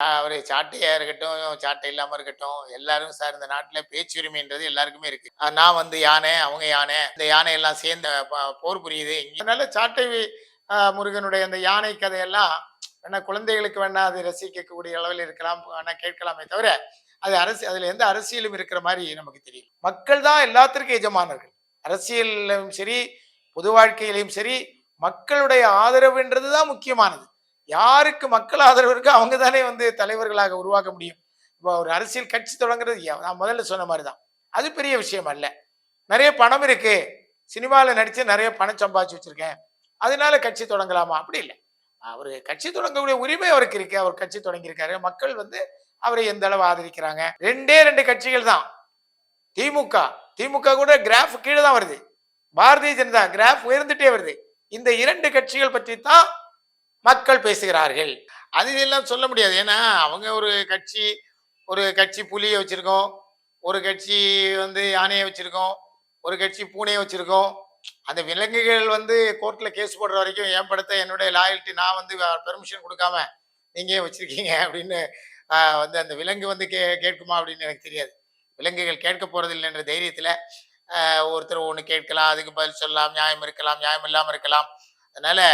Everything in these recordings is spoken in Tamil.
அவர் சாட்டையாக இருக்கட்டும் சாட்டை இல்லாமல் இருக்கட்டும் எல்லாரும் சார் இந்த நாட்டில் பேச்சுரிமைன்றது எல்லாருக்குமே இருக்கு. நான் வந்து யானை அவங்க யானை இந்த யானை எல்லாம் சேர்ந்த போர் புரியுது. அதனால சாட்டை முருகனுடைய அந்த யானை கதையெல்லாம் வேணா குழந்தைகளுக்கு வேணா அது ரசிக்கக்கூடிய அளவில் இருக்கலாம் வேணா கேட்கலாமே தவிர அது அரசு அதில் எந்த அரசியலும் இருக்கிற மாதிரி நமக்கு தெரியும் மக்கள் தான் எல்லாத்திற்கும் எஜமானர்கள். அரசியலிலும் சரி பொது வாழ்க்கையிலையும் சரி மக்களுடைய ஆதரவுன்றது தான் முக்கியமானது. யாருக்கு மக்கள் ஆதரவு இருக்கோ அவங்க தானே வந்து தலைவர்களாக உருவாக்க முடியும். இப்போ ஒரு அரசியல் கட்சி தொடங்குறது நான் முதல்ல சொன்ன மாதிரி தான் அது பெரிய விஷயம் அல்ல. நிறைய பணம் இருக்கு. சினிமாவில் நடித்து நிறைய பணம் சம்பாதிச்சு வச்சுருக்கேன். அதனால கட்சி தொடங்கலாமா? அப்படி இல்லை. அவர் கட்சி தொடங்கக்கூடிய உரிமை அவருக்கு இருக்கு. அவர் கட்சி தொடங்கியிருக்காரு. மக்கள் வந்து அவரை எந்த அளவு ஆதரிக்கிறாங்க? ரெண்டே ரெண்டு கட்சிகள் தான். திமுக. திமுக கூட கிராஃப் கீழே தான் வருது. பாரதிய ஜனதா கிராஃப் உயர்ந்துட்டே வருது. இந்த இரண்டு கட்சிகள் பற்றி தான் மக்கள் பேசுகிறார்கள். அது எல்லாம் சொல்ல முடியாது. ஏன்னா அவங்க ஒரு கட்சி ஒரு கட்சி புலியை வச்சுருக்கோம். ஒரு கட்சி வந்து யானையை வச்சுருக்கோம். ஒரு கட்சி பூனையை வச்சுருக்கோம். அந்த விலங்குகள் வந்து கோர்ட்டில் கேஸ் போடுற வரைக்கும் என் படத்தை என்னுடைய லாயல்ட்டி நான் வந்து பெர்மிஷன் கொடுக்காம நீங்கள் வச்சுருக்கீங்க அப்படின்னு வந்து அந்த விலங்கு வந்து கே கேட்குமா அப்படின்னு எனக்கு தெரியாது. விலங்குகள் கேட்க போகிறதில்லைன்ற தைரியத்தில் ஒருத்தர் ஒன்று கேட்கலாம் அதுக்கு பதில் சொல்லலாம் நியாயம் இருக்கலாம் நியாயம் இல்லாமல் இருக்கலாம். அதனால்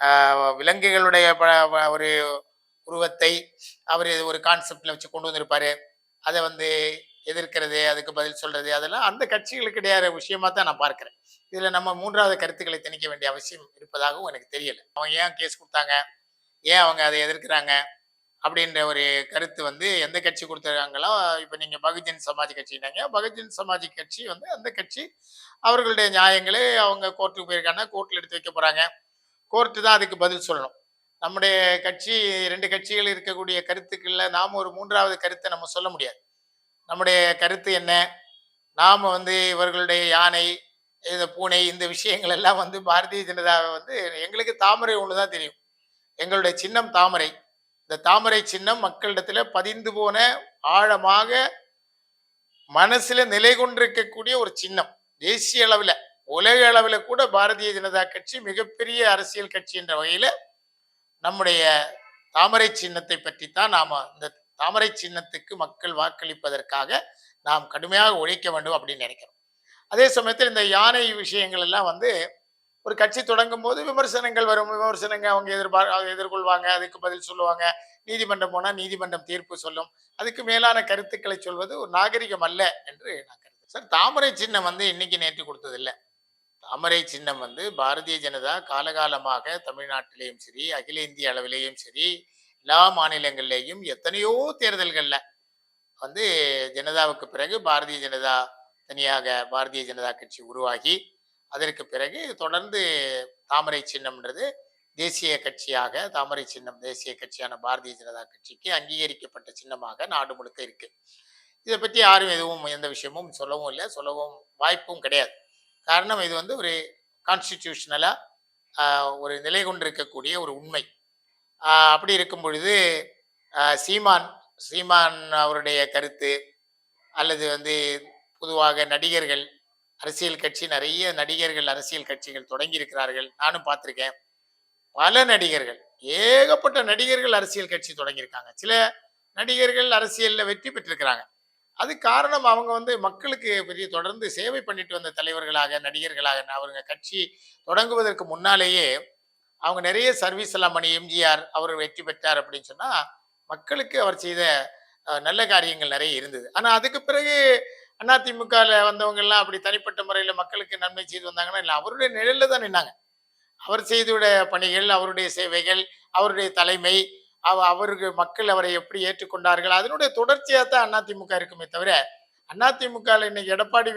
விலங்குகளுடைய ப- ஒரு உருவத்தை அவர் ஒரு கான்செப்டில் வச்சு கொண்டு வந்திருப்பாரு. அதை வந்து எதிர்க்கிறது அதுக்கு பதில் சொல்றது அதெல்லாம் அந்த கட்சிகளுக்கு இடையான விஷயமா தான் நான் பார்க்குறேன். இதில் நம்ம மூன்றாவது கருத்துக்களை திணிக்க வேண்டிய அவசியம் இருப்பதாகவும் எனக்கு தெரியல. அவங்க ஏன் கேஸ் கொடுத்தாங்க? ஏன் அவங்க அதை எதிர்க்கிறாங்க? அப்படின்ற ஒரு கருத்து வந்து எந்த கட்சி கொடுத்துருக்காங்களோ இப்போ நீங்கள் பகுஜன் சமாஜ் கட்சினாங்க பகுஜன் சமாஜ் கட்சி வந்து அந்த கட்சி அவர்களுடைய நியாயங்களை அவங்க கோர்ட்டுக்கு போயிருக்காங்க கோர்ட்டில் எடுத்து வைக்க போகிறாங்க கோர்ட்டு தான் அதுக்கு பதில் சொல்லணும். நம்முடைய கட்சி ரெண்டு கட்சிகள் இருக்கக்கூடிய கருத்துக்களில் நாம் ஒரு மூன்றாவது கருத்தை நம்ம சொல்ல முடியாது. நம்முடைய கருத்து என்ன? நாம் வந்து இவர்களுடைய யானை இந்த பூனை இந்த விஷயங்கள் எல்லாம் வந்து பாரதிய ஜனதாவை வந்து எங்களுக்கு தாமரை ஒன்று தான் தெரியும். எங்களுடைய சின்னம் தாமரை. இந்த தாமரை சின்னம் மக்களிடத்தில் பதிந்து போன ஆழமாக மனசில் நிலை கொண்டிருக்கக்கூடிய ஒரு சின்னம். தேசிய அளவில். உலக அளவில் கூட பாரதிய ஜனதா கட்சி மிகப்பெரிய அரசியல் கட்சி என்ற வகையில் நம்முடைய தாமரை சின்னத்தை பற்றி தான் நாம் இந்த தாமரை சின்னத்துக்கு மக்கள் வாக்களிப்பதற்காக நாம் கடுமையாக உழைக்க வேண்டும் அப்படின்னு நினைக்கிறோம். அதே சமயத்தில் இந்த யானை விஷயங்கள் எல்லாம் வந்து ஒரு கட்சி தொடங்கும் போது விமர்சனங்கள் வரும். விமர்சனங்கள் அவங்க எதிர்பார் எதிர்கொள்வாங்க அதுக்கு பதில் சொல்லுவாங்க. நீதிமன்றம் போனால் நீதிமன்றம் தீர்ப்பு சொல்லும். அதுக்கு மேலான கருத்துக்களை சொல்வது ஒரு நாகரிகம் அல்ல என்று நான் கருதுறேன். சார் தாமரை சின்னம் வந்து இன்னைக்கு நேற்று கொடுத்ததில்லை. அமரை தாமரை சின்னம் வந்து பாரதிய ஜனதா காலகாலமாக தமிழ்நாட்டிலேயும் சரி அகில இந்திய அளவிலேயும் சரி எல்லா மாநிலங்கள்லேயும் எத்தனையோ தேர்தல்களில் வந்து ஜனதாவுக்கு பிறகு பாரதிய ஜனதா தனியாக பாரதிய ஜனதா கட்சி உருவாகி அதற்கு பிறகு தொடர்ந்து தாமரை சின்னம்ன்றது தேசிய கட்சியாக தாமரை சின்னம் தேசிய கட்சியான பாரதிய ஜனதா கட்சிக்கு அங்கீகரிக்கப்பட்ட சின்னமாக நாடு முழுக்க இருக்கு. இதை பற்றி யாரும் எதுவும் எந்த விஷயமும் சொல்லவும் இல்லை. சொல்லவும் வாய்ப்பும் கிடையாது. காரணம் இது வந்து ஒரு கான்ஸ்டிடியூஷனலாக ஒரு நிலை கொண்டிருக்கக்கூடிய ஒரு உண்மை. அப்படி இருக்கும் பொழுது சீமான் சீமான் அவருடைய கருத்து அல்லது வந்து பொதுவாக நடிகர்கள் அரசியல் கட்சி நிறைய நடிகர்கள் அரசியல் கட்சிகள் தொடங்கி இருக்கிறார்கள் நானும் பார்த்துருக்கேன். பல நடிகர்கள் ஏகப்பட்ட நடிகர்கள் அரசியல் கட்சி தொடங்கியிருக்காங்க. சில நடிகர்கள் அரசியலில் வெற்றி பெற்றிருக்கிறாங்க. அது காரணம் அவங்க வந்து மக்களுக்கு பெரிய தொடர்ந்து சேவை பண்ணிட்டு வந்த தலைவர்களாக நடிகர்களாக அவங்க கட்சி தொடங்குவதற்கு முன்னாலேயே அவங்க நிறைய சர்வீஸ் எல்லாம் பண்ணி எம்ஜிஆர் அவர் வெற்றி பெற்றார் அப்படின்னு சொன்னா மக்களுக்கு அவர் செய்த நல்ல காரியங்கள் நிறைய இருந்தது. ஆனா அதுக்கு பிறகு அதிமுகல வந்தவங்க எல்லாம் அப்படி தனிப்பட்ட முறையில மக்களுக்கு நன்மை செய்து வந்தாங்கன்னா இல்லை அவருடைய நிழல்ல தான் நின்னாங்க. அவர் செய்துவிட பணிகள் அவருடைய சேவைகள் அவருடைய தலைமை அவ அவருக்கு மக்கள் அவரை எப்படி ஏற்றுக்கொண்டார்கள்? அதனுடைய தொடர்ச்சியாக தான் அதிமுக இருக்குமே தவிர அதிமுகவில் இன்னைக்கு எடப்பாடி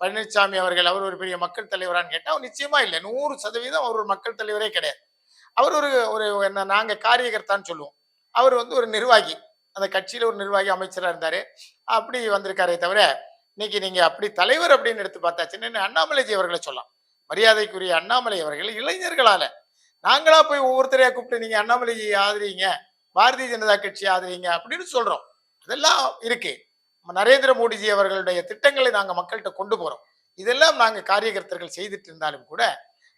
பழனிசாமி அவர்கள் அவர் ஒரு பெரிய மக்கள் தலைவரான்னு கேட்டால் அவர் நிச்சயமா இல்லை. நூறு சதவீதம் அவர் ஒரு மக்கள் தலைவரே கிடையாது. அவர் ஒரு ஒரு என்ன நாங்கள் காரியகர்த்தான்னு சொல்லுவோம். அவர் வந்து ஒரு நிர்வாகி. அந்த கட்சியில் ஒரு நிர்வாகி அமைச்சராக இருந்தார். அப்படி வந்திருக்காரே தவிர இன்னைக்கு நீங்கள் அப்படி தலைவர் அப்படின்னு எடுத்து பார்த்தாச்சுன்னு அண்ணாமலைஜி அவர்களை சொல்லலாம். மரியாதைக்குரிய அண்ணாமலை அவர்கள் இளைஞர்களால் நாங்களா போய் ஒவ்வொருத்தரையா கூப்பிட்டு நீங்க அண்ணாமலை ஆதரிங்க பாரதிய ஜனதா கட்சி ஆதரிங்க அப்படின்னு சொல்றோம். அதெல்லாம் இருக்கு. நரேந்திர மோடிஜி அவர்களுடைய திட்டங்களை நாங்கள் மக்கள்கிட்ட கொண்டு போறோம். இதெல்லாம் நாங்கள் காரியகர்த்தர்கள் செய்துட்டு இருந்தாலும் கூட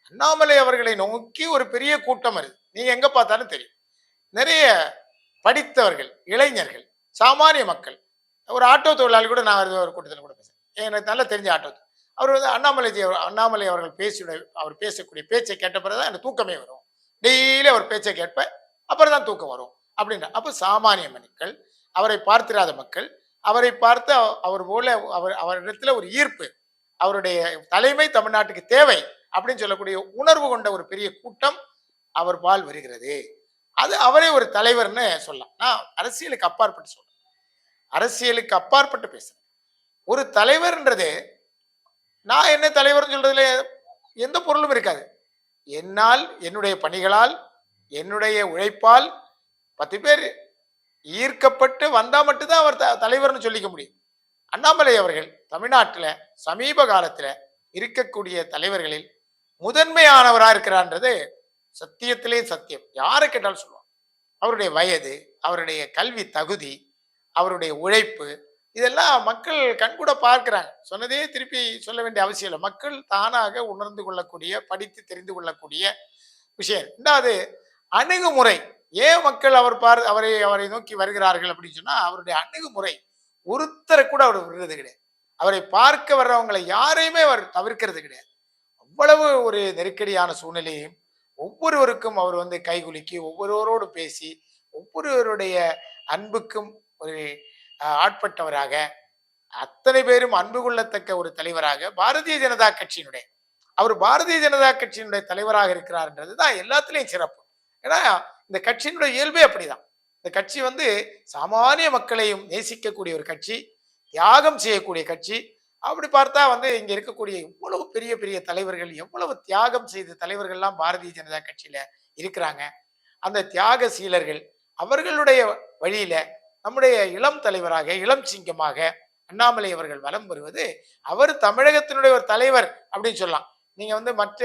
அண்ணாமலை அவர்களை நோக்கி ஒரு பெரிய கூட்டம் வருது. நீங்க எங்க பார்த்தாலும் தெரியும். நிறைய படித்தவர்கள் இளைஞர்கள் சாமானிய மக்கள் ஒரு ஆட்டோ தொழிலாளி கூட நான் ஒரு கூட்டத்தில் கூட பேசுறேன். எனக்கு நல்லா தெரிஞ்ச ஆட்டோ அவர் வந்து அண்ணாமலைஜி அண்ணாமலை அவர்கள் பேசிய அவர் பேசக்கூடிய பேச்சை கேட்ட பிறகுதான் எனக்கு தூக்கமே வரும். டெய்லி அவர் பேச்சை கேட்பேன் அப்புறம் தான் தூக்கம் வரும் அப்படின்ற. அப்போ சாமானிய மனுக்கள் அவரை பார்த்திராத மக்கள் அவரை பார்த்து அவ- அவர் போல அவர் அவரிடத்துல ஒரு ஈர்ப்பு அவருடைய தலைமை தமிழ்நாட்டுக்கு தேவை அப்படின்னு சொல்லக்கூடிய உணர்வு கொண்ட ஒரு பெரிய கூட்டம் அவர் பால் வருகிறது. அது அவரே ஒரு தலைவர்னு சொல்லலாம். நான் அரசியலுக்கு அப்பாற்பட்டு சொல்றேன். அரசியலுக்கு அப்பாற்பட்டு பேசுறேன். ஒரு தலைவர்ன்றது நான் என்ன தலைவர்னு சொல்றதுல எந்த பொருளும் இருக்காது. என்னால் என்னுடைய பணிகளால் என்னுடைய உழைப்பால் பத்து பேர் ஈர்க்கப்பட்டு வந்தா மட்டும்தான் அவர் த- தலைவர்னு சொல்லிக்க முடியும். அண்ணாமலை அவர்கள் தமிழ்நாட்டில் சமீப காலத்தில் இருக்கக்கூடிய தலைவர்களில் முதன்மையானவராக இருக்கிறான்றது சத்தியத்திலே சத்தியம். யாரை கேட்டாலும் சொல்லுவாங்க. அவருடைய வயது அவருடைய கல்வி தகுதி அவருடைய உழைப்பு இதெல்லாம் மக்கள் கண்கூட பார்க்கிறாங்க. சொன்னதே திருப்பி சொல்ல வேண்டிய அவசியம் இல்லை. மக்கள் தானாக உணர்ந்து கொள்ளக்கூடிய படித்து தெரிந்து கொள்ளக்கூடிய விஷயம். ரெண்டாவது அணுகுமுறை. ஏன் மக்கள் அவர் பார் அவரை அவரை நோக்கி வருகிறார்கள் அப்படின்னு சொன்னா அவருடைய அணுகுமுறை ஒருத்தரை கூட அவர் விடுறது கிடையாது. அவரை பார்க்க வர்றவங்களை யாரையுமே அவர் தவிர்க்கிறது கிடையாது. அவ்வளவு ஒரு நெருக்கடியான சூழ்நிலையும் ஒவ்வொருவருக்கும் அவர் வந்து கைகுலுக்கி ஒவ்வொருவரோடு பேசி ஒவ்வொருவருடைய அன்புக்கும் ஒரு ஆட்பட்டவராக அத்தனை பேரும் அன்பு கொள்ளத்தக்க ஒரு தலைவராக பாரதிய ஜனதா கட்சியினுடைய அவர் பாரதிய ஜனதா கட்சியினுடைய தலைவராக இருக்கிறார்ன்றது தான் எல்லாத்துலேயும் சிறப்பு. ஏன்னா இந்த கட்சியினுடைய இயல்பே அப்படிதான். இந்த கட்சி வந்து சாமானிய மக்களையும் நேசிக்கக்கூடிய ஒரு கட்சி தியாகம் செய்யக்கூடிய கட்சி. அப்படி பார்த்தா வந்து இங்க இருக்கக்கூடிய எவ்வளவு பெரிய பெரிய தலைவர்கள் எவ்வளவு தியாகம் செய்த தலைவர்கள்லாம் பாரதிய ஜனதா கட்சியில இருக்கிறாங்க. அந்த தியாக சீலர்கள் அவர்களுடைய வழியில நம்முடைய இளம் தலைவராக இளம் சிங்கமாக அண்ணாமலை அவர்கள் வலம் வருவது அவர் தமிழகத்தினுடைய ஒரு தலைவர் அப்படின்னு சொல்லலாம். நீங்கள் வந்து மற்ற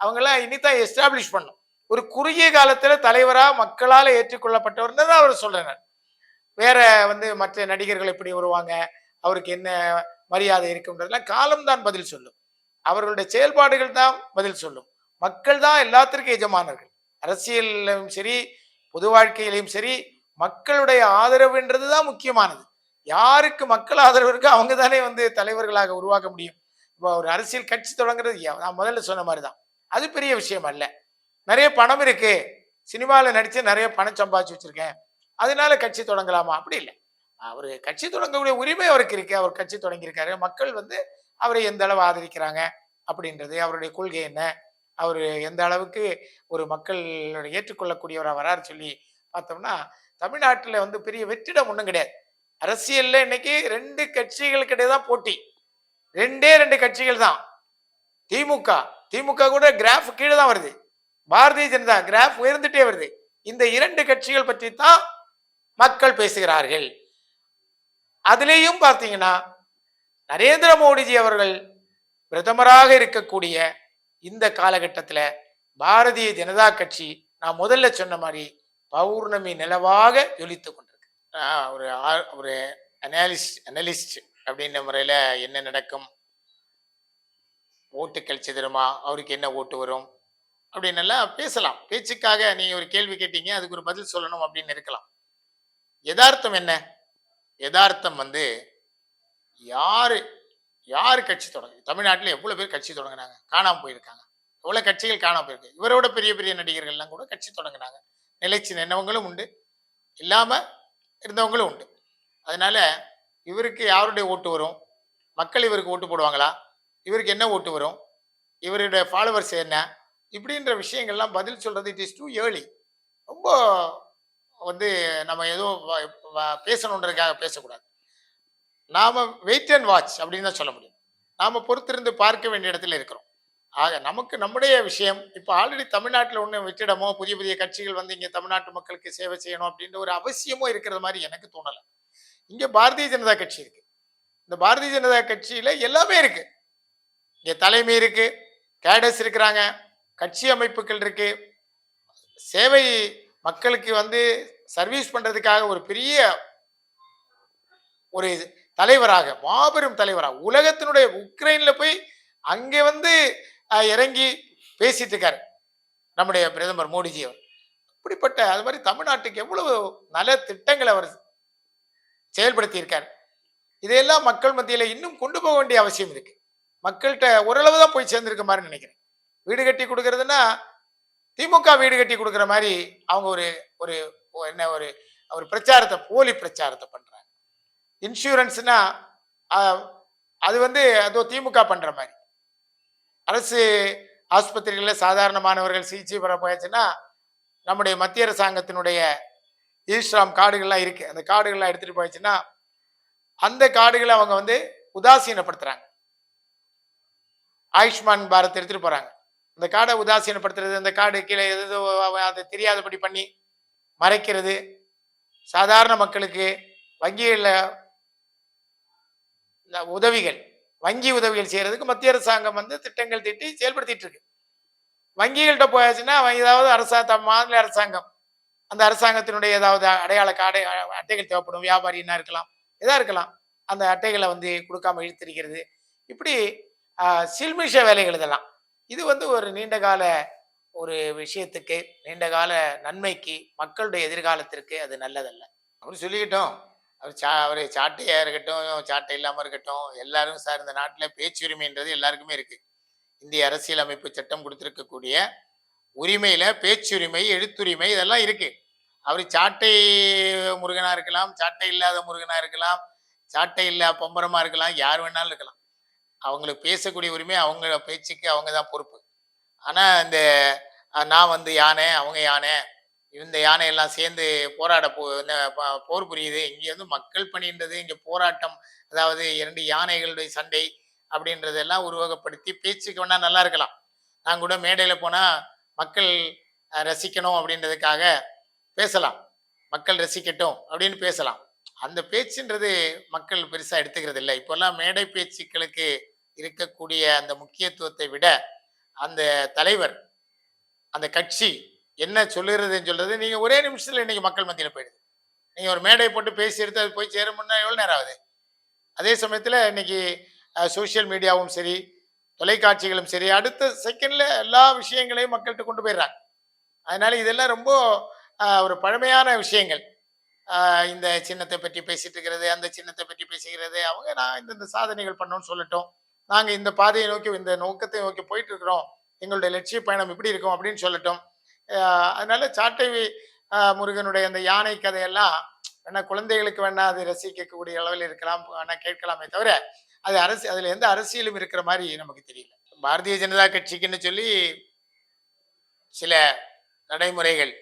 அவங்களாம் இனிதான் எஸ்டாப்ளிஷ் பண்ணும். ஒரு குறுகிய காலத்தில் தலைவராக மக்களால் ஏற்றுக்கொள்ளப்பட்டவர் தான் அவர் சொல்றேன் வேற வந்து மற்ற நடிகர்கள் எப்படி வருவாங்க அவருக்கு என்ன மரியாதை இருக்குன்றதெல்லாம் காலம்தான் பதில் சொல்லும். அவர்களுடைய செயல்பாடுகள் தான் பதில் சொல்லும். மக்கள் தான் எல்லாத்திற்கும் எஜமானர்கள். அரசியலிலும் சரி பொது வாழ்க்கையிலையும் சரி மக்களுடைய ஆதரவுன்றது தான் முக்கியமானது. யாருக்கு மக்கள் ஆதரவு இருக்கோ அவங்க தானே வந்து தலைவர்களாக உருவாக்க முடியும். இப்போ ஒரு அரசியல் கட்சி தொடங்குறது நான் முதல்ல சொன்ன மாதிரி தான் அது பெரிய விஷயம் அல்ல. நிறைய பணம் இருக்கு. சினிமாவில் நடித்து நிறைய பணம் சம்பாதிச்சு வச்சுருக்கேன். அதனால கட்சி தொடங்கலாமா? அப்படி இல்லை. அவர் கட்சி தொடங்கக்கூடிய உரிமை அவருக்கு இருக்கு. அவர் கட்சி தொடங்கியிருக்காரு. மக்கள் வந்து அவரை எந்த அளவு ஆதரிக்கிறாங்க அப்படின்றது அவருடைய கொள்கை என்ன? அவர் எந்த அளவுக்கு ஒரு மக்கள் ஏற்றுக்கொள்ளக்கூடியவராக வராரு சொல்லி பார்த்தோம்னா தமிழ்நாட்டில் வந்து பெரிய வெற்றிடம் ஒன்றும் கிடையாது. அரசியலில் இன்னைக்கு ரெண்டு கட்சிகளுக்கிட்டே தான் போட்டி. ரெண்டே ரெண்டு கட்சிகள் தான். திமுக திமுக கூட கிராஃப் கீழே தான் வருது. பாரதிய ஜனதா கிராஃப் உயர்ந்துட்டே வருது. இந்த இரண்டு கட்சிகள் பற்றி தான் மக்கள் பேசுகிறார்கள். அதுலேயும் பார்த்தீங்கன்னா நரேந்திர மோடிஜி அவர்கள் பிரதமராக இருக்கக்கூடிய இந்த காலகட்டத்தில் பாரதிய ஜனதா கட்சி நான் முதல்ல சொன்ன மாதிரி பௌர்ணமி நிலவாக ஜொலித்து கொண்டிருக்கு. ஆஹ் ஒரு ஆ- ஒரு அனாலிஸ்ட் அனலிஸ்ட் அப்படின்ற முறையில் என்ன நடக்கும்? ஓட்டுக்கள் சிதறுமா அவருக்கு என்ன ஓட்டு வரும்? அப்படின்னு எல்லாம் பேசலாம். பேச்சுக்காக நீங்க ஒரு கேள்வி கேட்டீங்க அதுக்கு ஒரு பதில் சொல்லணும் அப்படின்னு இருக்கலாம். யதார்த்தம் என்ன? யதார்த்தம் வந்து யாரு யார் கட்சி தொடங்க தமிழ்நாட்டில் எவ்வளோ பேர் கட்சி தொடங்கினாங்க? காணாமல் போயிருக்காங்க. எவ்வளோ கட்சிகள் காணாமல் போயிருக்கு? இவரோட பெரிய பெரிய நடிகர்கள்லாம் கூட கட்சி தொடங்கினாங்க. நிலைச்சு நின்னவங்களும் உண்டு. இல்லாமல் இருந்தவங்களும் உண்டு. அதனால் இவருக்கு யாருடைய ஓட்டு வரும்? மக்கள் இவருக்கு ஓட்டு போடுவாங்களா? இவருக்கு என்ன ஓட்டு வரும்? இவருடைய ஃபாலோவர்ஸ் என்ன? இப்படின்ற விஷயங்கள்லாம் பதில் சொல்கிறது இட் இஸ் டூ ஏர்லி ரொம்ப வந்து நம்ம எதுவும் வ- பேசணுன்றதுக்காக பேசக்கூடாது. நாம் வெயிட் அண்ட் வாட்ச் அப்படின்னு தான் சொல்ல முடியும். நாம் பொறுத்திருந்து பார்க்க வேண்டிய இடத்துல இருக்கிறோம். ஆக நமக்கு நம்முடைய விஷயம். இப்போ ஆல்ரெடி தமிழ்நாட்டில் ஒன்று வெற்றிடமோ புதிய புதிய கட்சிகள் வந்து இங்கே தமிழ்நாட்டு மக்களுக்கு சேவை செய்யணும் அப்படின்ற ஒரு அவசியமோ இருக்கிற மாதிரி எனக்கு தோணலை. இங்கே பாரதிய ஜனதா கட்சி இருக்குது இந்த பாரதிய ஜனதா கட்சியில் எல்லாமே இருக்குது இங்கே தலைமை இருக்குது கேடர்ஸ் இருக்கிறாங்க கட்சி அமைப்புகள் இருக்குது சேவை மக்களுக்கு வந்து சர்வீஸ் பண்ணுறதுக்காக ஒரு பெரிய ஒரு தலைவராக மாபெரும் தலைவராக உலகத்தினுடைய உக்ரைனில் போய் அங்கே வந்து இறங்கி பேசிட்டு இருக்காரு நம்முடைய பிரதமர் மோடிஜி அவர். இப்படிப்பட்ட அது மாதிரி தமிழ்நாட்டுக்கு எவ்வளவு நல திட்டங்களை அவர் செயல்படுத்தியிருக்கார் இதையெல்லாம் மக்கள் மத்தியில இன்னும் கொண்டு போக வேண்டிய அவசியம் இருக்கு. மக்கள்கிட்ட ஓரளவு தான் போய் சேர்ந்திருக்க மாதிரி நினைக்கிறேன். வீடு கட்டி கொடுக்கறதுன்னா திமுக வீடு கட்டி கொடுக்குற மாதிரி அவங்க ஒரு ஒரு என்ன ஒரு ஒரு பிரச்சாரத்தை போலி பிரச்சாரத்தை பண்றாங்க. இன்சூரன்ஸ்னா அது வந்து அதோ திமுக பண்ற மாதிரி. அரசு ஆஸ்பத்திரிகளில் சாதாரணமானவர்கள் சிகிச்சை பெற போயாச்சுன்னா நம்முடைய மத்திய அரசாங்கத்தினுடைய ஈஸ்ராம் கார்டுகள்லாம் இருக்குது அந்த கார்டுகள்லாம் எடுத்துகிட்டு போயாச்சுன்னா அந்த கார்டுகளை அவங்க வந்து உதாசீனப்படுத்துகிறாங்க ஆயுஷ்மான் பாரத் எடுத்துகிட்டு போகிறாங்க அந்த கார்டை உதாசீனப்படுத்துறது அந்த கார்டு கீழே எது அதை தெரியாதபடி பண்ணி மறைக்கிறது சாதாரண மக்களுக்கு வங்கிகளில் உதவிகள். வங்கி உதவிகள் செய்யறதுக்கு மத்திய அரசாங்கம் வந்து திட்டங்கள் தீட்டி செயல்படுத்திட்டு இருக்கு. வங்கிகள்கிட்ட போயாச்சுன்னா ஏதாவது அரசா மாநில அரசாங்கம் அந்த அரசாங்கத்தினுடைய ஏதாவது அடையாள காடை அட்டைகள் தேவைப்படும் வியாபாரின்னா இருக்கலாம் எதா இருக்கலாம் அந்த அட்டைகளை வந்து கொடுக்காம இழுத்திருக்கிறது. இப்படி சில்மிஷ வேலைகள் இதெல்லாம். இது வந்து ஒரு நீண்ட கால ஒரு விஷயத்துக்கு நீண்ட கால நன்மைக்கு மக்களுடைய எதிர்காலத்திற்கு அது நல்லதல்ல. அப்படின்னு சொல்லிக்கிட்டோம். அவர் சா அவர் சாட்டையாக இருக்கட்டும் சாட்டை இல்லாமல் இருக்கட்டும் எல்லாரும் சார் இந்த நாட்டுல பேச்சுரிமைன்றது எல்லாருக்குமே இருக்குது இந்திய அரசியலமைப்பு சட்டம் கொடுத்துருக்கக்கூடிய உரிமையில் பேச்சுரிமை எழுத்துரிமை இதெல்லாம் இருக்குது அவர் சாட்டை முருகனாக இருக்கலாம் சாட்டை இல்லாத முருகனாக இருக்கலாம் சாட்டை இல்லா பொம்பரமாக இருக்கலாம் யார் வேணாலும் இருக்கலாம். அவங்களுக்கு பேசக்கூடிய உரிமை அவங்க பேச்சுக்கு அவங்க தான் பொறுப்பு. ஆனால் இந்த நான் வந்து யானை அவங்க யானை இந்த யானை எல்லாம் சேர்ந்து போராட போ போர் புரியுது. இங்கே வந்து மக்கள் பணின்றது இங்கே போராட்டம் அதாவது இரண்டு யானைகளுடைய சண்டை அப்படின்றதெல்லாம் உருவகப்படுத்தி பேச்சுக்கு வேணால் நல்லா இருக்கலாம். நான் கூட மேடையில் போனால் மக்கள் ரசிக்கணும் அப்படின்றதுக்காக பேசலாம். மக்கள் ரசிக்கட்டும் அப்படின்னு பேசலாம். அந்த பேச்சுன்றது மக்கள் பெருசாக எடுத்துக்கிறது இல்லை. இப்போல்லாம் மேடை பேச்சுக்களுக்கு இருக்கக்கூடிய அந்த முக்கியத்துவத்தை விட அந்த தலைவர் அந்த கட்சி என்ன சொல்லுறதுன்னு சொல்றது நீங்க ஒரே நிமிஷத்துல இன்னைக்கு மக்கள் மத்தியில போயிடுது. நீங்க ஒரு மேடை போட்டு பேசி எடுத்து அது போய் சேரும்னா எவ்வளவு நேரம் ஆகுது? அதே சமயத்துல இன்னைக்கு சோஷியல் மீடியாவும் சரி தொலைக்காட்சிகளும் சரி அடுத்த செகண்ட்ல எல்லா விஷயங்களையும் மக்கள்கிட்ட கொண்டு போயிடுறாங்க. அதனால இதெல்லாம் ரொம்ப ஒரு பழமையான விஷயங்கள். இந்த சின்னத்தை பற்றி பேசிட்டு இருக்கிறது அந்த சின்னத்தை பற்றி பேசுகிறது அவங்க நான் இந்தந்த சாதனைகள் பண்ணோம்னு சொல்லட்டும். நாங்கள் இந்த பாதையை நோக்கி இந்த நோக்கத்தை நோக்கி போயிட்டு இருக்கிறோம். எங்களுடைய லட்சிய பயணம் இப்படி இருக்கும் அப்படின்னு சொல்லட்டும். அதனால சாட்டை முருகனுடைய அந்த யானை கதையெல்லாம் வேணா குழந்தைகளுக்கு வேணா அது ரசிக்கக்கூடிய அளவில் இருக்கலாம் வேணா கேட்கலாமே தவிர அது அரசு அதில் எந்த அரசியலும் இருக்கிற மாதிரி நமக்கு தெரியல. பாரதிய ஜனதா கட்சிக்குன்னு சொல்லி சில நடைமுறைகள்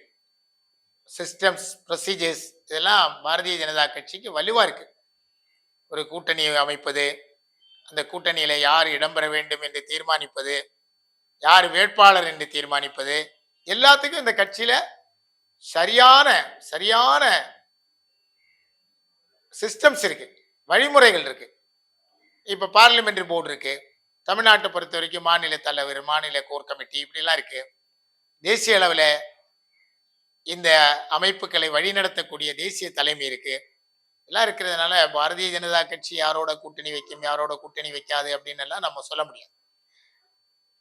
சிஸ்டம்ஸ் ப்ரொசீஜர்ஸ் இதெல்லாம் பாரதிய ஜனதா கட்சிக்கு வலுவாக இருக்குது ஒரு கூட்டணியை அமைப்பது அந்த கூட்டணியில் யார் இடம்பெற வேண்டும் என்று தீர்மானிப்பது யார் வேட்பாளர் என்று தீர்மானிப்பது எல்லாத்துக்கும் இந்த கட்சியில சரியான சரியான சிஸ்டம்ஸ் இருக்கு. வழிமுறைகள் இருக்கு. இப்ப பார்லிமெண்ட்ரி போர்டு இருக்கு. தமிழ்நாட்டை பொறுத்த வரைக்கும் மாநில தலைவர் மாநில கோர் கமிட்டி இப்படிலாம் இருக்கு. தேசிய அளவில் இந்த அமைப்புகளை வழிநடத்தக்கூடிய தேசிய தலைமை இருக்கு. எல்லாம் இருக்கிறதுனால பாரதிய ஜனதா கட்சி யாரோட கூட்டணி வைக்கும் யாரோட கூட்டணி வைக்காது அப்படின்னு எல்லாம் நம்ம சொல்ல முடியாது.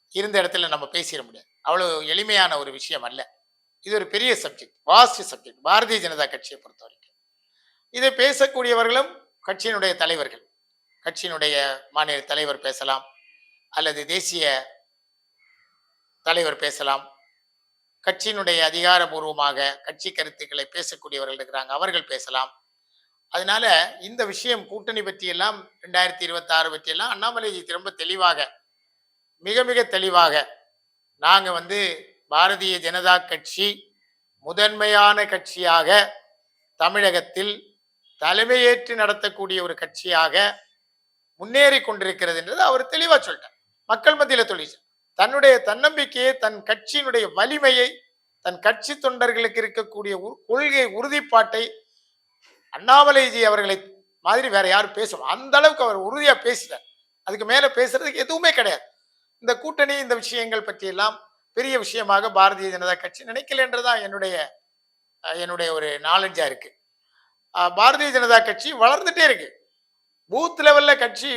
இருந்த இடத்துல நம்ம பேசிட முடியாது. அவ்வளவு எளிமையான ஒரு விஷயம் அல்ல. இது ஒரு பெரிய subject vast subject Bharatiya Janata கட்சியை பொறுத்த வரைக்கும் இதை பேசக்கூடியவர்களும் கட்சியினுடைய தலைவர்கள். கட்சியினுடைய மாநில தலைவர் பேசலாம். அல்லது தேசிய தலைவர் பேசலாம். கட்சியினுடைய அதிகாரபூர்வமாக கட்சி கருத்துக்களை பேசக்கூடியவர்கள் இருக்கிறாங்க. அவர்கள் பேசலாம். அதனால இந்த விஷயம் கூட்டணி பற்றியெல்லாம் ரெண்டாயிரத்தி இருபத்தி ஆறு பற்றியெல்லாம் அண்ணாமலைஜி திரும்ப தெளிவாக மிக மிக தெளிவாக நாங்கள் வந்து பாரதிய ஜனதா கட்சி முதன்மையான கட்சியாக தமிழகத்தில் தலைமையேற்று நடத்தக்கூடிய ஒரு கட்சியாக முன்னேறி கொண்டிருக்கிறது என்றது அவர் தெளிவாக சொல்லிட்டார். மக்கள் மத்தியில் தொழில் தன்னுடைய தன்னம்பிக்கையை தன் கட்சியினுடைய வலிமையை தன் கட்சி தொண்டர்களுக்கு இருக்கக்கூடிய உ- கொள்கை உறுதிப்பாட்டை அண்ணாமலைஜி அவர்களை மாதிரி வேற யாரும் பேசுவோம் அந்த அளவுக்கு அவர் உறுதியாக பேசினார் அதுக்கு மேலே பேசுறதுக்கு எதுவுமே கிடையாது. இந்த கூட்டணி இந்த விஷயங்கள் பற்றியெல்லாம் பெரிய விஷயமாக பாரதிய ஜனதா கட்சி நினைக்கல என்றுதான் என்னுடைய என்னுடைய ஒரு நாலஞ்சா இருக்கு. பாரதிய ஜனதா கட்சி வளர்ந்துட்டே இருக்கு. பூத் லெவல்ல கட்சி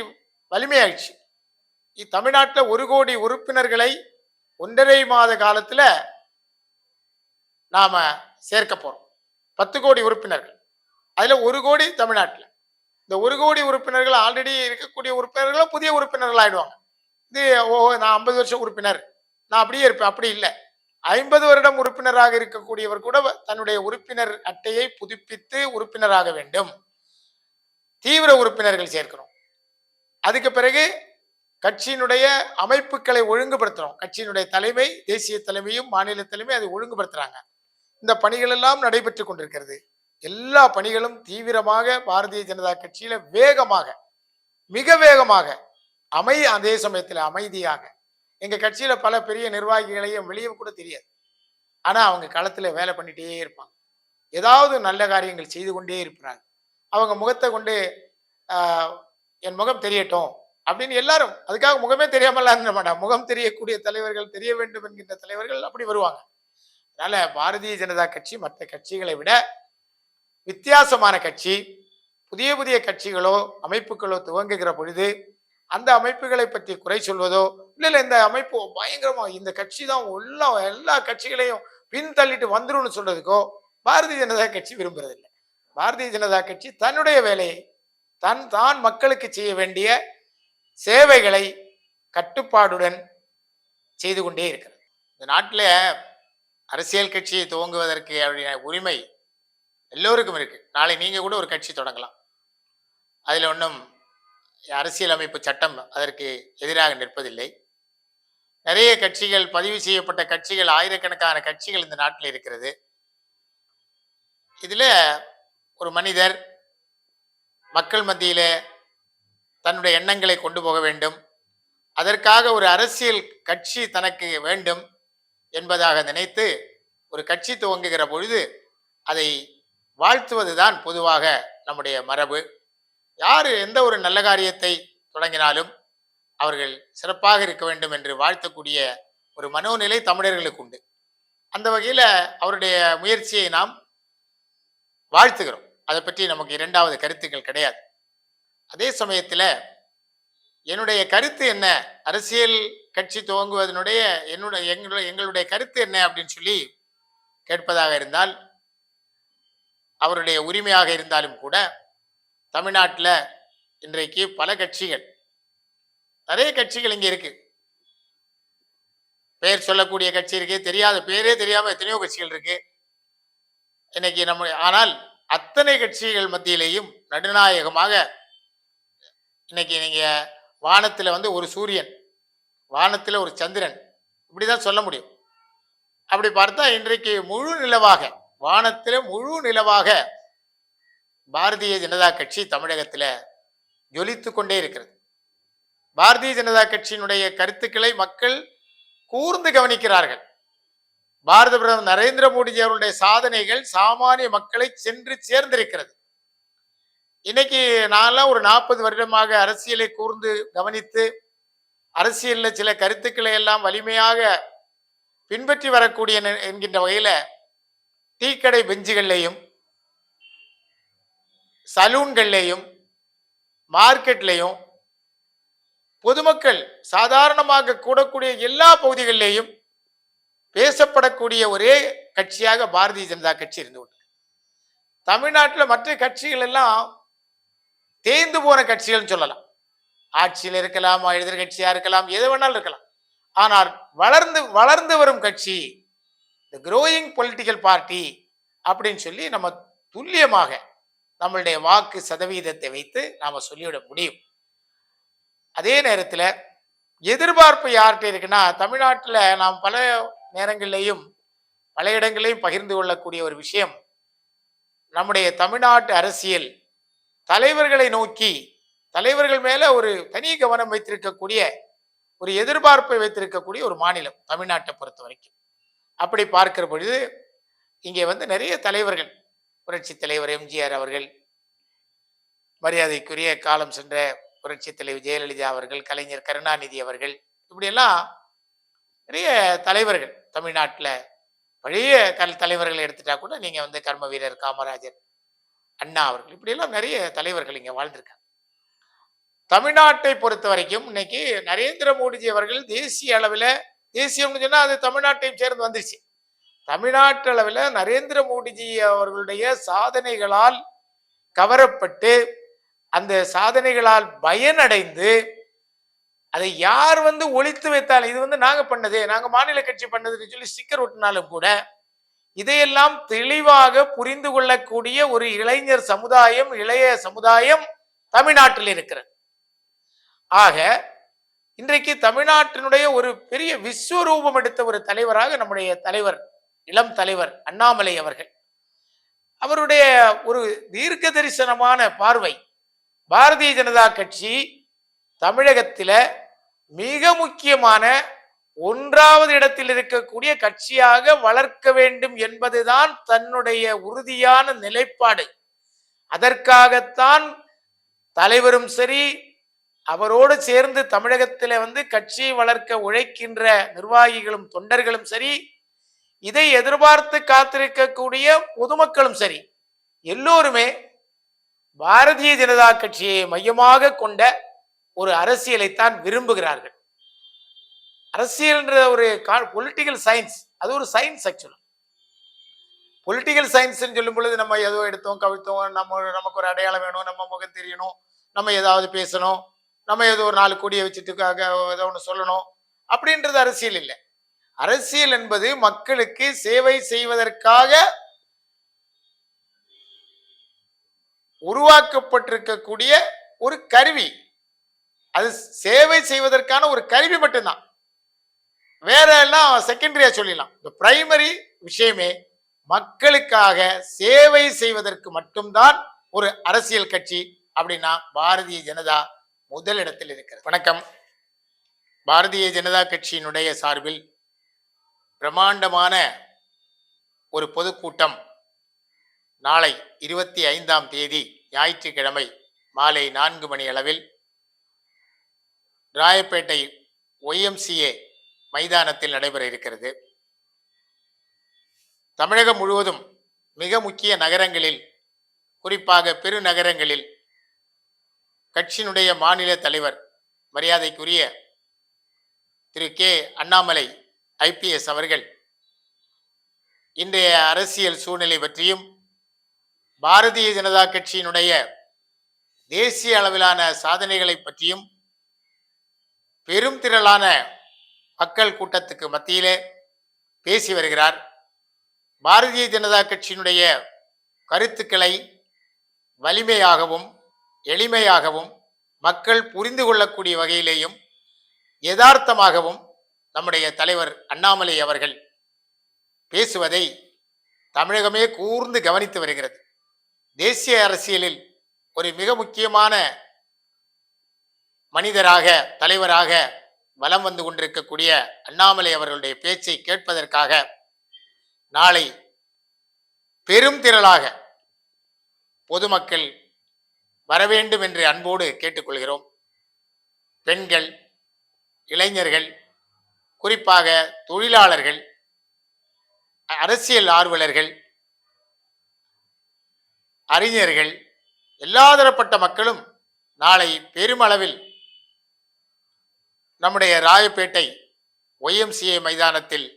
வலிமையாயிடுச்சு. தமிழ்நாட்டில் ஒரு கோடி உறுப்பினர்களை ஒன்றரை மாத காலத்துல நாம சேர்க்க போறோம். பத்து கோடி உறுப்பினர்கள். அதுல ஒரு கோடி தமிழ்நாட்டில். இந்த ஒரு கோடி உறுப்பினர்கள் ஆல்ரெடி இருக்கக்கூடிய உறுப்பினர்களும் புதிய உறுப்பினர்கள் ஆயிடுவாங்க. இது ஓ நான் ஐம்பது வருஷம் உறுப்பினர். நான் அப்படியே இருப்பேன். அப்படி இல்லை. ஐம்பது வருடம் உறுப்பினராக இருக்கக்கூடியவர் கூட தன்னுடைய உறுப்பினர் அட்டையை புதுப்பித்து உறுப்பினராக வேண்டும். தீவிர உறுப்பினர்கள் சேர்க்கிறோம். அதுக்கு பிறகு கட்சியினுடைய அமைப்புகளை ஒழுங்குபடுத்துறோம். கட்சியினுடைய தலைமை தேசிய தலைமையும் மாநில தலைமை அதை ஒழுங்குபடுத்துறாங்க. இந்த பணிகள் எல்லாம் நடைபெற்று கொண்டிருக்கிறது. எல்லா பணிகளும் தீவிரமாக பாரதிய ஜனதா கட்சியில வேகமாக மிக வேகமாக அமை அதே சமயத்தில் அமைதியாக. எங்கள் கட்சியில் பல பெரிய நிர்வாகிகளையும் வெளியே கூட தெரியாது. ஆனால் அவங்க களத்தில் வேலை பண்ணிட்டே இருப்பாங்க. ஏதாவது நல்ல காரியங்கள் செய்து கொண்டே இருப்பாங்க. அவங்க முகத்தை கொண்டு என் முகம் தெரியட்டும் அப்படின்னு எல்லாரும் அதுக்காக முகமே தெரியாமல் இருந்த மாட்டாங்க. முகம் தெரியக்கூடிய தலைவர்கள் தெரிய வேண்டும் என்கின்ற தலைவர்கள் அப்படி வருவாங்க. அதனால பாரதிய ஜனதா கட்சி மற்ற கட்சிகளை விட வித்தியாசமான கட்சி. புதிய புதிய கட்சிகளோ அமைப்புகளோ துவங்குகிற பொழுது அந்த அமைப்புகளை பற்றி குறை சொல்வதோ இல்லை இல்லை இந்த அமைப்பு பயங்கரமாக இந்த கட்சி தான் எல்லா எல்லா கட்சிகளையும் பின்தள்ளிட்டு வந்துடும் சொல்றதுக்கோ பாரதிய ஜனதா கட்சி விரும்புறதில்லை. பாரதிய ஜனதா கட்சி தன்னுடைய வேலையை தன் தான் மக்களுக்கு செய்ய வேண்டிய சேவைகளை கட்டுப்பாடுடன் செய்து கொண்டே இருக்கிறது. இந்த நாட்டில் அரசியல் கட்சியை துவங்குவதற்கு அவருடைய உரிமை எல்லோருக்கும் இருக்கு. நாளை நீங்கள் கூட ஒரு கட்சி தொடங்கலாம். அதில் ஒன்றும் அரசியலமைப்பு சட்டம் அதற்கு எதிராக நிற்பதில்லை. நிறைய கட்சிகள் பதிவு செய்யப்பட்ட கட்சிகள் ஆயிரக்கணக்கான கட்சிகள் இந்த நாட்டில் இருக்கிறது. இதில் ஒரு மனிதர் மக்கள் மத்தியில் தன்னுடைய எண்ணங்களை கொண்டு போக வேண்டும். அதற்காக ஒரு அரசியல் கட்சி தனக்கு வேண்டும் என்பதாக நினைத்து ஒரு கட்சி துவங்குகிற பொழுது அதை வாழ்த்துவதுதான் பொதுவாக நம்முடைய மரபு. யார் எந்த ஒரு நல்ல காரியத்தை தொடங்கினாலும் அவர்கள் சிறப்பாக இருக்க வேண்டும் என்று வாழ்த்தக்கூடிய ஒரு மனோநிலை தமிழர்களுக்கு உண்டு. அந்த வகையில் அவருடைய முயற்சியை நாம் வாழ்த்துகிறோம். அதை பற்றி நமக்கு இரண்டாவது கருத்துக்கள் கிடையாது. அதே சமயத்தில் என்னுடைய கருத்து என்ன? அரசியல் கட்சி துவங்குவதனுடைய என்னுடைய எங்களுடைய எங்களுடைய கருத்து என்ன அப்படின்னு சொல்லி கேட்பதாக இருந்தால் அவருடைய உரிமையாக இருந்தாலும் கூட தமிழ்நாட்டில் இன்றைக்கு பல கட்சிகள் நிறைய கட்சிகள் இங்கே இருக்கு. பெயர் சொல்லக்கூடிய கட்சி இருக்கு தெரியாத பேரே தெரியாம எத்தனையோ கட்சிகள் இருக்கு. இன்னைக்கு நம்ம ஆனால் அத்தனை கட்சிகள் மத்தியிலேயும் நடுநாயகமாக இன்னைக்கு நீங்க வானத்துல வந்து ஒரு சூரியன் வானத்துல ஒரு சந்திரன் இப்படிதான் சொல்ல முடியும். அப்படி பார்த்தா இன்றைக்கு முழு நிலவாக வானத்தில் முழு நிலவாக பாரதிய ஜனதா கட்சி தமிழகத்தில் ஜொலித்து கொண்டே இருக்கிறது. பாரதிய ஜனதா கட்சியினுடைய கருத்துக்களை மக்கள் கூர்ந்து கவனிக்கிறார்கள். பாரத பிரதமர் நரேந்திர மோடிஜி அவருடைய சாதனைகள் சாமானிய மக்களை சென்று சேர்ந்திருக்கிறது. இன்னைக்கு நான்லாம் ஒரு நாற்பது வருடமாக அரசியலை கூர்ந்து கவனித்து அரசியலில் சில கருத்துக்களை எல்லாம் வலிமையாக பின்பற்றி வரக்கூடிய நெ- என்கின்ற வகையில் டீக்கடை பெஞ்சுகள்லையும் சலூன்கள்லேயும் மார்க்கெட்லேயும் பொதுமக்கள் சாதாரணமாக கூடக்கூடிய எல்லா பகுதிகளிலேயும் பேசப்படக்கூடிய ஒரே கட்சியாக பாரதிய ஜனதா கட்சி இருந்து கொண்டு. தமிழ்நாட்டில் மற்ற கட்சிகள் எல்லாம் தேய்ந்து போன கட்சிகள்னு சொல்லலாம். ஆட்சியில் இருக்கலாம் எதிர்கட்சியாக இருக்கலாம் எது வேணாலும் இருக்கலாம். ஆனால் வளர்ந்து வளர்ந்து வரும் கட்சி த க்ரோயிங் பொலிட்டிக்கல் பார்ட்டி அப்படின்னு சொல்லி நம்ம துல்லியமாக நம்மளுடைய வாக்கு சதவீதத்தை வைத்து நாம் சொல்லிவிட முடியும். அதே நேரத்தில் எதிர்பார்ப்பு யார்கிட்ட இருக்குன்னா தமிழ்நாட்டில் நாம் பல நேரங்களிலையும் பல இடங்களையும் பகிர்ந்து கொள்ளக்கூடிய ஒரு விஷயம் நம்முடைய தமிழ்நாட்டு அரசியல் தலைவர்களை நோக்கி தலைவர்கள் மேலே ஒரு தனி கவனம் வைத்திருக்கக்கூடிய ஒரு எதிர்பார்ப்பை வைத்திருக்கக்கூடிய ஒரு மாநிலம் தமிழ்நாட்டை பொறுத்த வரைக்கும் அப்படி பார்க்கிற பொழுது இங்கே வந்து நிறைய தலைவர்கள் புரட்சி தலைவர் எம்ஜிஆர் அவர்கள் மரியாதைக்குரிய காலம் சென்ற புரட்சி தலைவர் ஜெயலலிதா அவர்கள் கலைஞர் கருணாநிதி அவர்கள் இப்படியெல்லாம் நிறைய தலைவர்கள் தமிழ்நாட்டில். பழைய கல் தலைவர்களை எடுத்துட்டா கூட நீங்கள் வந்து கர்ம வீரர் காமராஜர் அண்ணா அவர்கள் இப்படியெல்லாம் நிறைய தலைவர்கள் இங்கே வாழ்ந்திருக்காங்க. தமிழ்நாட்டை பொறுத்த வரைக்கும் இன்னைக்கு நரேந்திர மோடிஜி அவர்கள் தேசிய அளவில் தேசியம்னு சொன்னால் அது தமிழ்நாட்டையும் சேர்ந்து வந்துருச்சு. தமிழ்நாட்டு அளவில் நரேந்திர மோடிஜி அவர்களுடைய சாதனைகளால் கவரப்பட்டு அந்த சாதனைகளால் பயனடைந்து அதை யார் வந்து ஒழித்து வைத்தாலும் இது வந்து நாங்கள் பண்ணது நாங்கள் மாநில கட்சி பண்ணதுன்னு சொல்லி ஸ்டிக்கர் ஒட்டினாலும் கூட இதையெல்லாம் தெளிவாக புரிந்து கொள்ளக்கூடிய ஒரு இளைஞர் சமுதாயம் இளைய சமுதாயம் தமிழ்நாட்டில் இருக்கிறது. ஆக இன்றைக்கு தமிழ்நாட்டினுடைய ஒரு பெரிய விஸ்வரூபம் எடுத்த ஒரு தலைவராக நம்முடைய தலைவர் இளம் தலைவர் அண்ணாமலை அவர்கள். அவருடைய ஒரு தீர்க்க தரிசனமான பார்வை பாரதிய ஜனதா கட்சி தமிழகத்தில் மிக முக்கியமான ஒன்றாவது இடத்தில் இருக்கக்கூடிய கட்சியாக வளர்க்க வேண்டும் என்பதுதான் தன்னுடைய உறுதியான நிலைப்பாடு. அதற்காகத்தான் தலைவரும் சரி அவரோடு சேர்ந்து தமிழகத்தில் வந்து கட்சியை வளர்க்க உழைக்கின்ற நிர்வாகிகளும் தொண்டர்களும் சரி இதை எதிர்பார்த்து காத்திருக்கக்கூடிய பொதுமக்களும் சரி எல்லோருமே பாரதிய ஜனதா கட்சியை மையமாக கொண்ட ஒரு அரசியலைத்தான் விரும்புகிறார்கள். அரசியல்ன்ற ஒரு பொலிட்டிக்கல் சயின்ஸ் அது ஒரு சயின்ஸ் ஆக்சுவலாக பொலிட்டிக்கல் சயின்ஸ்ன்னு சொல்லும் பொழுது நம்ம ஏதோ எடுத்தோம் கவிழ்த்தோம் நம்ம நமக்கு ஒரு அடையாளம் வேணும் நம்ம முகம் தெரியணும் நம்ம ஏதாவது பேசணும் நம்ம ஏதோ ஒரு நாலு கொடியை வச்சுட்டு ஏதோ ஒன்று சொல்லணும் அப்படின்றது அரசியல் இல்லை. அரசியல் என்பது மக்களுக்கு சேவை செய்வதற்காக உருவாக்கப்பட்டிருக்கக்கூடிய ஒரு கருவி. அது சேவை செய்வதற்கான ஒரு கருவி மட்டும்தான். வேற எல்லாம் செகண்டரியா சொல்லிடலாம். இந்த பிரைமரி விஷயமே மக்களுக்காக சேவை செய்வதற்கு மட்டும்தான் ஒரு அரசியல் கட்சி அப்படின்னா பாரதிய ஜனதா முதலிடத்தில் இருக்கிறது. வணக்கம். பாரதிய ஜனதா கட்சியினுடைய சார்பில் பிரம்மாண்டமான ஒரு பொதுக்கூட்டம் நாளை இருபத்தி ஐந்தாம் தேதி ஞாயிற்றுக்கிழமை மாலை நான்கு மணி அளவில் ராயப்பேட்டை ஒய்எம்சிஏ மைதானத்தில் நடைபெற இருக்கிறது. தமிழகம் முழுவதும் மிக முக்கிய நகரங்களில் குறிப்பாக பெருநகரங்களில் கட்சியினுடைய மாநில தலைவர் மரியாதைக்குரிய திரு கே அண்ணாமலை ஐபிஎஸ் அவர்கள் இன்றைய அரசியல் சூழ்நிலை பற்றியும் பாரதிய ஜனதா கட்சியினுடைய தேசிய அளவிலான சாதனைகளை பற்றியும் பெரும் திரளான மக்கள் கூட்டத்துக்கு மத்தியிலே பேசி வருகிறார். பாரதிய ஜனதா கட்சியினுடைய கருத்துக்களை வலிமையாகவும் எளிமையாகவும் மக்கள் புரிந்து கொள்ளக்கூடிய வகையிலேயும் யதார்த்தமாகவும் நம்முடைய தலைவர் அண்ணாமலை அவர்கள் பேசுவதை தமிழகமே கூர்ந்து கவனித்து வருகிறது. தேசிய அரசியலில் ஒரு மிக முக்கியமான மனிதராக தலைவராக வலம் வந்து கொண்டிருக்கக்கூடிய அண்ணாமலை அவர்களுடைய பேச்சை கேட்பதற்காக நாளை பெரும் திரளாக பொதுமக்கள் வரவேண்டும் என்று அன்போடு கேட்டுக்கொள்கிறோம். பெண்கள் இளைஞர்கள் குறிப்பாக தொழிலாளர்கள் அரசியல் ஆர்வலர்கள் அறிஞர்கள் எல்லா தரப்பட்ட மக்களும் நாளை பெருமளவில் நம்முடைய ராயப்பேட்டை ஒய்எம்சிஏ மைதானத்தில்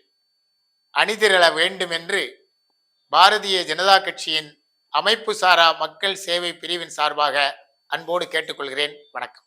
அணிதிரள வேண்டும் என்று பாரதிய ஜனதா கட்சியின் அமைப்பு சாரா மக்கள் சேவை பிரிவின் சார்பாக அன்போடு கேட்டுக்கொள்கிறேன். வணக்கம்.